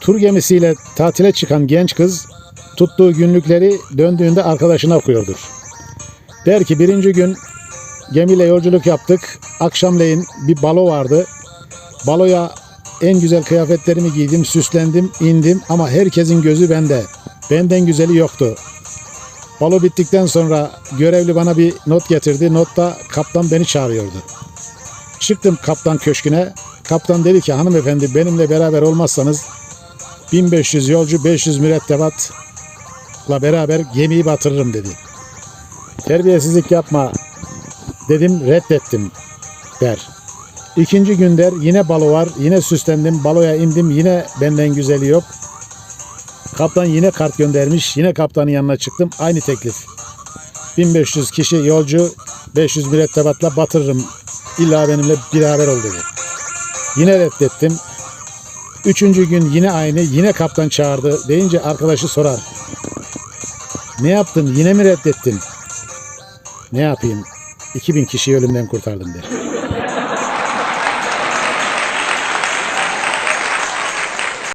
tur gemisiyle tatile çıkan genç kız tuttuğu günlükleri döndüğünde arkadaşına okuyordur. Der ki birinci gün gemiyle yolculuk yaptık. Akşamleyin bir balo vardı. Baloya en güzel kıyafetlerimi giydim, süslendim, indim ama herkesin gözü bende. Benden güzeli yoktu. Balo bittikten sonra görevli bana bir not getirdi. Notta kaptan beni çağırıyordu. Çıktım kaptan köşküne. Kaptan dedi ki hanımefendi benimle beraber olmazsanız 1500 yolcu 500 mürettebatla beraber gemiyi batırırım dedi. Terbiyesizlik yapma dedim reddettim der. İkinci gün der yine balo var yine süslendim baloya indim yine benden güzeli yok. Kaptan yine kart göndermiş yine kaptanın yanına çıktım aynı teklif. 1500 kişi yolcu 500 mürettebatla batırırım illa benimle beraber ol dedi. Yine reddettim. Üçüncü gün yine aynı yine kaptan çağırdı deyince arkadaşı sorar. Ne yaptın yine mi reddettin? Ne yapayım? 2000 kişiyi ölümden kurtardım der.